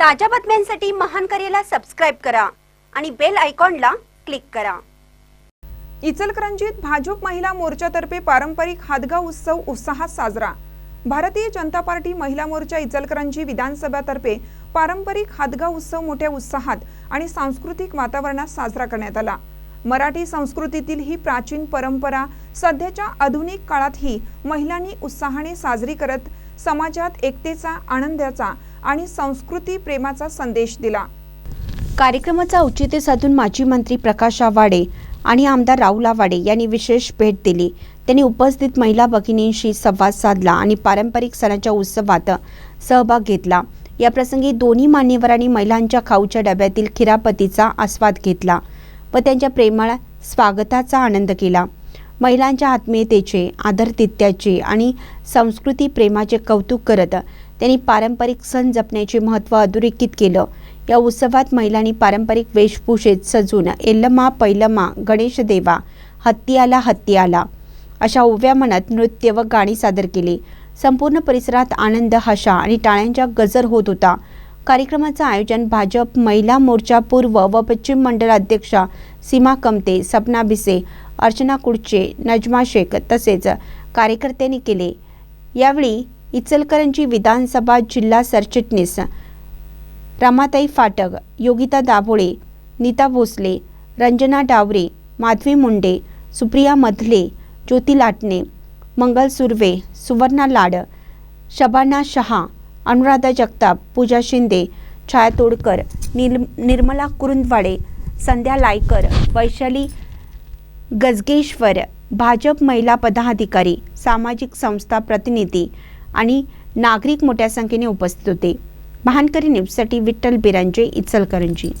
ताज्या बातम्यांसाठी महान करेला सबस्क्राईब करा आणि बेल आयकॉनला क्लिक करा. इचलकरंजीत भाजप महिला मोर्चातर्फे पारंपरिक हादगाव उत्सव उत्साहात साजरा. भारतीय जनता पार्टी महिला मोर्चा इचलकरंजी विधानसभातर्फे पारंपरिक हादगाव उत्सव मोठ्या उत्साहात आणि सांस्कृतिक वातावरणात साजरा करण्यात आला. मराठी संस्कृतीतील ही प्राचीन परंपरा सध्याच्या आधुनिक काळातही महिलांनी उत्साहाने साजरी करत समाजात एकतेचा आनंदाचा आणि संस्कृती प्रेमाचा संदेश दिला. कार्यक्रमाचा औचित्य साधून माजी मंत्री प्रकाश आवाडे आणि आमदार राहुल आवाडे यांनी विशेष भेट दिली. त्यांनी उपस्थित महिला भगिनींशी संवाद साधला आणि पारंपरिक सणाच्या उत्सवात सहभाग घेतला. याप्रसंगी दोन्ही मान्यवरांनी महिलांच्या खाऊच्या डब्यातील खिरापतीचा आस्वाद घेतला व त्यांच्या प्रेमळ स्वागताचा आनंद केला. महिलांच्या आत्मीयतेचे आदरतित्याचे आणि संस्कृती प्रेमाचे कौतुक करत त्यांनी पारंपरिक सण जपण्याचे महत्त्व अधोरेखित केलं. या उत्सवात महिलांनी पारंपरिक वेशभूषेत सजून एल्लमा पैलमा गणेश देवा हत्ती आला हत्ती आला अशा उव्या मनात नृत्य व गाणी सादर केली. संपूर्ण परिसरात आनंद हशा आणि टाळ्यांचा गजर होत होता. कार्यक्रमाचं आयोजन भाजप महिला मोर्चा पूर्व व पश्चिम मंडळ अध्यक्षा सीमा कमते सपना भिसे अर्चना कुडचे नजमा शेख तसेच कार्यकर्त्यांनी केले. यावेळी इचलकरंजी विधानसभा जिल्हा सरचिटणीस रमाताई फाटक योगिता दाभोळे नीता भोसले रंजना डावरे माधवी मुंडे सुप्रिया मधले ज्योती लाटणे मंगल सुर्वे सुवर्णा लाड शबाना शहा अनुराधा जगताप पूजा शिंदे छाया तोडकर निल निर्मला कुरुंदवाडे संध्या लायकर वैशाली गजगेश्वर भाजप महिला पदाधिकारी सामाजिक संस्था प्रतिनिधी आणि नागरिक मोठ्या संख्येने उपस्थित होते. महानकरी न्यूजसाठी विठ्ठल बिरांजे इचलकरंजी.